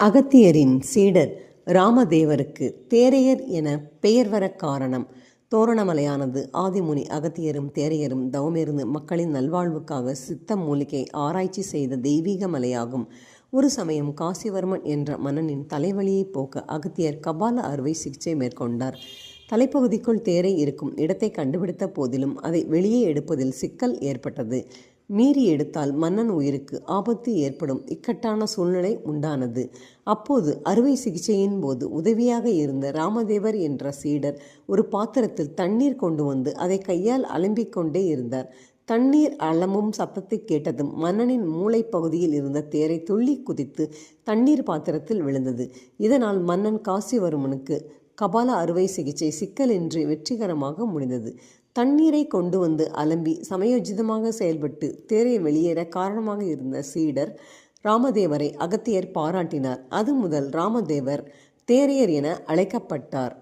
அகத்தியரின் சீடர் ராமதேவருக்கு தேரையர் என பெயர் வர காரணம். தோரணமலையானது ஆதிமுனி அகத்தியரும் தேரையரும் தவமிருந்து மக்களின் நல்வாழ்வுக்காக சித்த மூலிகை ஆராய்ச்சி செய்த தெய்வீக மலையாகும். ஒரு சமயம் காசிவர்மன் என்ற மன்னனின் தலைவலியை போக்க அகத்தியர் கபால அறுவை சிகிச்சை மேற்கொண்டார். தலைப்பகுதிக்குள் தேரை இருக்கும் இடத்தை கண்டுபிடித்த போதிலும் அதை வெளியே எடுப்பதில் சிக்கல் ஏற்பட்டது. மீறி எடுத்தால் மன்னன் உயிருக்கு ஆபத்து ஏற்படும். இக்கட்டான சூழ்நிலை உண்டானது. அப்போது அறுவை சிகிச்சையின் போது உதவியாக இருந்த ராமதேவர் என்ற சீடர் ஒரு பாத்திரத்தில் தண்ணீர் கொண்டு வந்து அதை கையால் அலம்பிக் கொண்டே இருந்தார். தண்ணீர் அளமும் சத்தத்தை கேட்டதும் மன்னனின் மூளை பகுதியில் இருந்த தேரை துள்ளி குதித்து தண்ணீர் பாத்திரத்தில் விழுந்தது. இதனால் மன்னன் காசிவர்மனுக்கு கபால அறுவை சிகிச்சை சிக்கலின்றி வெற்றிகரமாக முடிந்தது. தண்ணீரை கொண்டு வந்து அலம்பி சமயோஜிதமாக செயல்பட்டு தேரை வெளியேற காரணமாக இருந்த சீடர் ராமதேவரை அகத்தியர் பாராட்டினார். அது முதல் ராமதேவர் தேரையர் என அழைக்கப்பட்டார்.